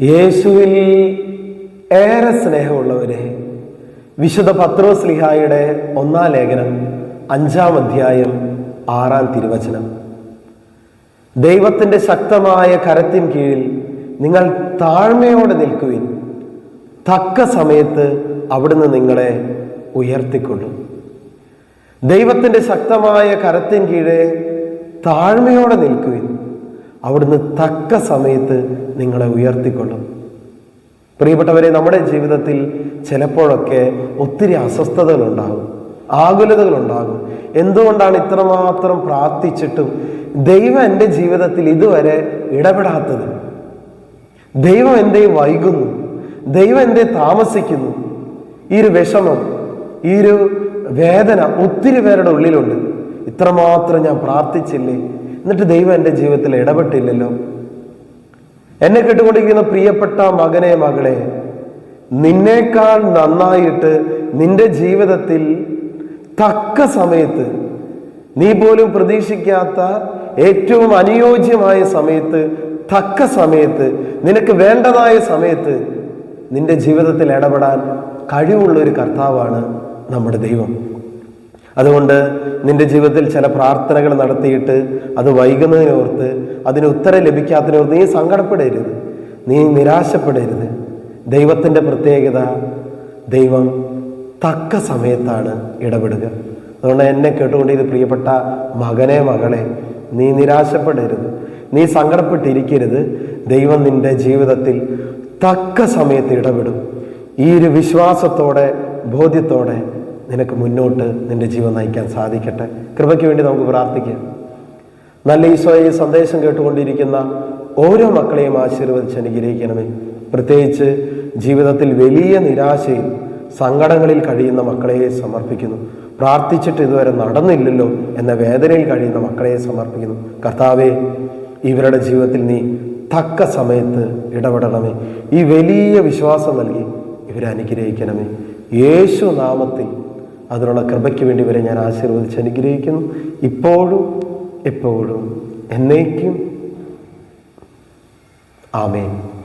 യേശുവിൽ ഏറെ സ്നേഹമുള്ളവരെ വിശുദ്ധ പത്രോസ് ലിഹായുടെ ഒന്നാം ലേഖനം അഞ്ചാം അധ്യായം ആറാം തിരുവചനം. ദൈവത്തിന്റെ ശക്തമായ കരത്തിൻ കീഴിൽ നിങ്ങൾ താഴ്മയോടെ നിൽക്കുവിൻ. തക്ക സമയത്ത് അവിടുന്ന് നിങ്ങളെ ഉയർത്തിക്കൊള്ളും. ദൈവത്തിന്റെ ശക്തമായ കരത്തിൻ കീഴെ താഴ്മയോടെ നിൽക്കുവിൻ. അവിടുന്ന് തക്ക സമയത്ത് നിങ്ങളെ ഉയർത്തിക്കൊള്ളും. പ്രിയപ്പെട്ടവരെ നമ്മുടെ ജീവിതത്തിൽ ചിലപ്പോഴൊക്കെ ഒത്തിരി അസ്വസ്ഥതകളുണ്ടാകും ആകുലതകളുണ്ടാകും. എന്തുകൊണ്ടാണ് ഇത്രമാത്രം പ്രാർത്ഥിച്ചിട്ടും ദൈവം എന്റെ ജീവിതത്തിൽ ഇതുവരെ ഇടപെടാത്തത്? ദൈവം എന്റെ വൈകുന്നു ദൈവം എന്റെ താമസിക്കുന്നു. ഈ ഒരു വിഷമം ഈ ഒരു വേദന ഒത്തിരി പേരുടെ ഉള്ളിലുണ്ട്. ഇത്രമാത്രം ഞാൻ പ്രാർത്ഥിച്ചില്ലേ? എന്നിട്ട് ദൈവം എന്റെ ജീവിതത്തിൽ ഇടപെട്ടില്ലല്ലോ. എന്നെ കേട്ടുകൊണ്ടിരിക്കുന്ന പ്രിയപ്പെട്ട മകനെ മകളെ നിന്നേക്കാൾ നന്നായിട്ട് നിന്റെ ജീവിതത്തിൽ തക്ക സമയത്ത് നീ പോലും പ്രതീക്ഷിക്കാത്ത ഏറ്റവും അനുയോജ്യമായ സമയത്ത് തക്ക സമയത്ത് നിനക്ക് വേണ്ടതായ സമയത്ത് നിന്റെ ജീവിതത്തിൽ ഇടപെടാൻ കഴിവുള്ള ഒരു കർത്താവാണ് നമ്മുടെ ദൈവം. അതുകൊണ്ട് നിന്റെ ജീവിതത്തിൽ ചില പ്രാർത്ഥനകൾ നടത്തിയിട്ട് അത് വൈകുന്നതിനെ ഓർത്ത് അതിന് ഉത്തരം ലഭിക്കാത്തതിനോർത്ത് നീ സങ്കടപ്പെടരുത്. നീ നിരാശപ്പെടരുത്. ദൈവത്തിന്റെ പ്രത്യേകത ദൈവം തക്ക സമയത്താണ് ഇടപെടുക. അതുകൊണ്ട് എന്നെ കേട്ടുകൊണ്ട് പ്രിയപ്പെട്ട മകനെ മകളെ നീ നിരാശപ്പെടരുത്. നീ സങ്കടപ്പെട്ടിരിക്കരുത്. ദൈവം നിന്റെ ജീവിതത്തിൽ തക്ക സമയത്ത് ഇടപെടും. ഈ ഒരു വിശ്വാസത്തോടെ ബോധ്യത്തോടെ നിനക്ക് മുന്നോട്ട് നിന്റെ ജീവൻ നയിക്കാൻ സാധിക്കട്ടെ. കൃപയ്ക്ക് വേണ്ടി നമുക്ക് പ്രാർത്ഥിക്കാം. നല്ല ഈശോയെ സന്ദേശം കേട്ടുകൊണ്ടിരിക്കുന്ന ഓരോ മക്കളെയും ആശീർവദിച്ച് അനുഗ്രഹിക്കണമേ. പ്രത്യേകിച്ച് ജീവിതത്തിൽ വലിയ നിരാശയിൽ സങ്കടങ്ങളിൽ കഴിയുന്ന മക്കളെ സമർപ്പിക്കുന്നു. പ്രാർത്ഥിച്ചിട്ട് ഇതുവരെ നടന്നില്ലല്ലോ എന്ന വേദനയിൽ കഴിയുന്ന മക്കളെ സമർപ്പിക്കുന്നു. കർത്താവെ ഇവരുടെ ജീവിതത്തിൽ നീ തക്ക സമയത്ത് ഇടപെടണമേ. ഈ വലിയ വിശ്വാസം നൽകി ഇവരെ അനുഗ്രഹിക്കണമേ. യേശു നാമത്തിൽ അതിനുള്ള കൃപയ്ക്ക് വേണ്ടി വരെ ഞാൻ ആശീർവദിച്ച് അനുഗ്രഹിക്കുന്നു. ഇപ്പോഴും എപ്പോഴും എന്നേക്കും. ആമേൻ.